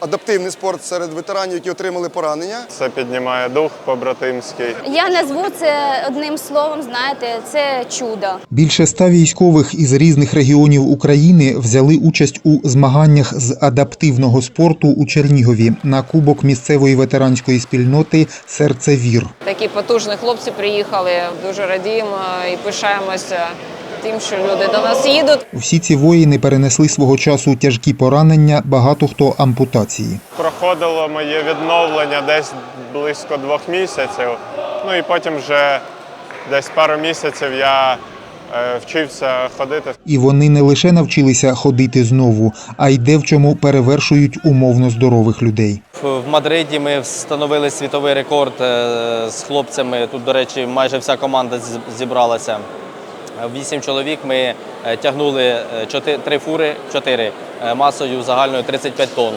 адаптивний спорт серед ветеранів, які отримали поранення. Це піднімає дух побратимський. Я назву це одним словом, знаєте, це чудо. Більше ста військових із різних регіонів України взяли участь у змаганнях з адаптивного спорту у Чернігові на кубок місцевої ветеранської спільноти Серце Вір. Такі потужні хлопці приїхали. Дуже радіємо і пишаємося тим, що люди до нас їдуть. Всі ці воїни перенесли свого часу тяжкі поранення, багато хто ампутації. Проходило моє відновлення десь близько двох місяців. Ну і потім вже десь пару місяців я е, вчився ходити. І вони не лише навчилися ходити знову, а й де в чому перевершують умовно здорових людей. В Мадриді ми встановили світовий рекорд е, з хлопцями. Тут, до речі, майже вся команда зібралася. Вісім чоловік ми е, тягнули е, три фури, чотири е, масою загальною 35 тонн.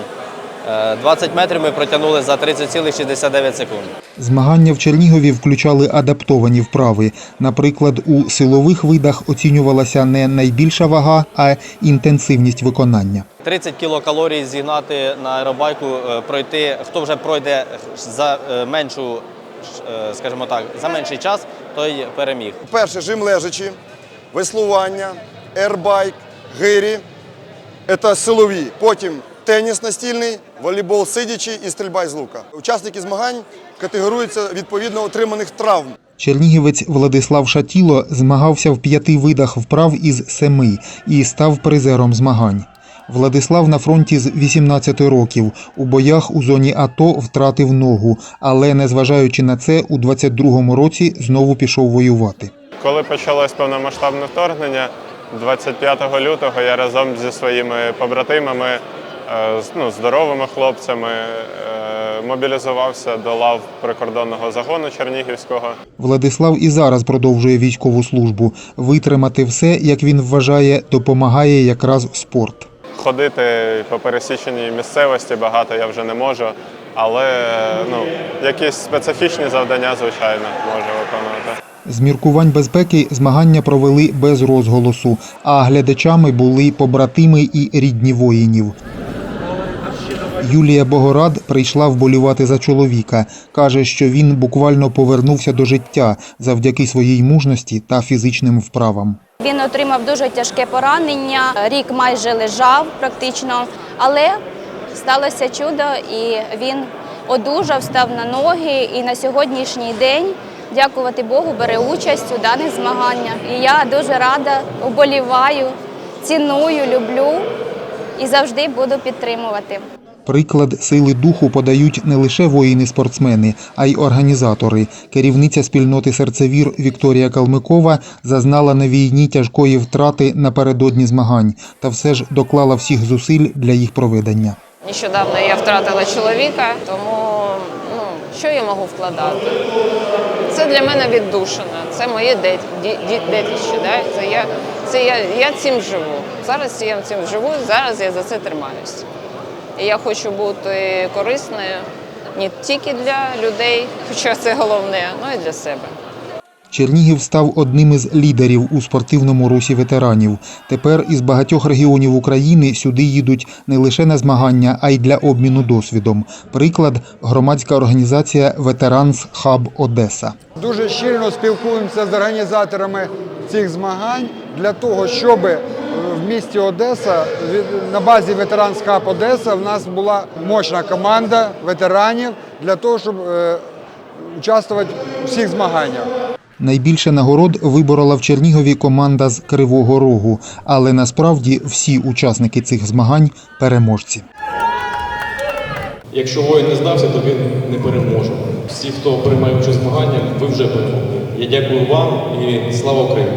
Е, 20 метрів ми протягнули за 30,69 секунд. Змагання в Чернігові включали адаптовані вправи. Наприклад, у силових видах оцінювалася не найбільша вага, а інтенсивність виконання. 30 кілокалорій зігнати на аеробайку, пройти. Хто вже пройде за меншу, скажімо так, за менший час, той переміг. Перше жим лежачі, веслування, ербайк, гирі. Це силові. Потім теніс настільний, волейбол сидячи і стрільба із лука. Учасники змагань категоруються відповідно отриманих травм. Чернігівець Владислав Шатіло змагався в п'яти видах вправ із семи і став призером змагань. Владислав на фронті з 18 років. У боях у зоні АТО втратив ногу, але незважаючи на це, у 22-му році знову пішов воювати. Коли почалось повномасштабне вторгнення, 25 лютого я разом зі своїми побратимами, е, ну, здоровими хлопцями, е, мобілізувався до лав прикордонного загону Чернігівського. Владислав і зараз продовжує військову службу. Витримати все, як він вважає, допомагає якраз спорт. Ходити по пересіченій місцевості багато я вже не можу, але ну, якісь специфічні завдання, звичайно, можу виконувати. З міркувань безпеки змагання провели без розголосу, а глядачами були побратими і рідні воїнів. Юлія Богорад прийшла вболівати за чоловіка. Каже, що він буквально повернувся до життя завдяки своїй мужності та фізичним вправам. Він отримав дуже тяжке поранення, рік майже лежав практично, але сталося чудо, і він одужав, став на ноги. І на сьогоднішній день, дякувати Богу, бере участь у даних змаганнях. І я дуже рада, оболіваю, ціную, люблю і завжди буду підтримувати. Приклад сили духу подають не лише воїни-спортсмени, а й організатори. Керівниця спільноти серцевір Вікторія Калмикова зазнала на війні тяжкої втрати напередодні змагань та все ж доклала всіх зусиль для їх проведення. Нещодавно я втратила чоловіка, тому ну, що я можу вкладати? Це для мене віддушина, це моє дет- ді- ді- Да? Це я, це я, я цим живу. Зараз я цим живу, зараз я за це тримаюся. І я хочу бути корисною не тільки для людей, хоча це головне, але й для себе. Чернігів став одним із лідерів у спортивному русі ветеранів. Тепер із багатьох регіонів України сюди їдуть не лише на змагання, а й для обміну досвідом. Приклад громадська організація Ветеранс Хаб Одеса. Дуже щільно спілкуємося з організаторами цих змагань для того, щоб в місті Одеса від- на базі ветеранс Хаб Одеса в нас була мощна команда ветеранів для того, щоб е, участвувати у всіх змаганнях. Найбільше нагород виборола в Чернігові команда з Кривого Рогу, але насправді всі учасники цих змагань переможці. Якщо воїн не здався, то він не переможе. Всі, хто приймає участь в змаганнях, ви вже перемогли. Я дякую вам і слава Україні!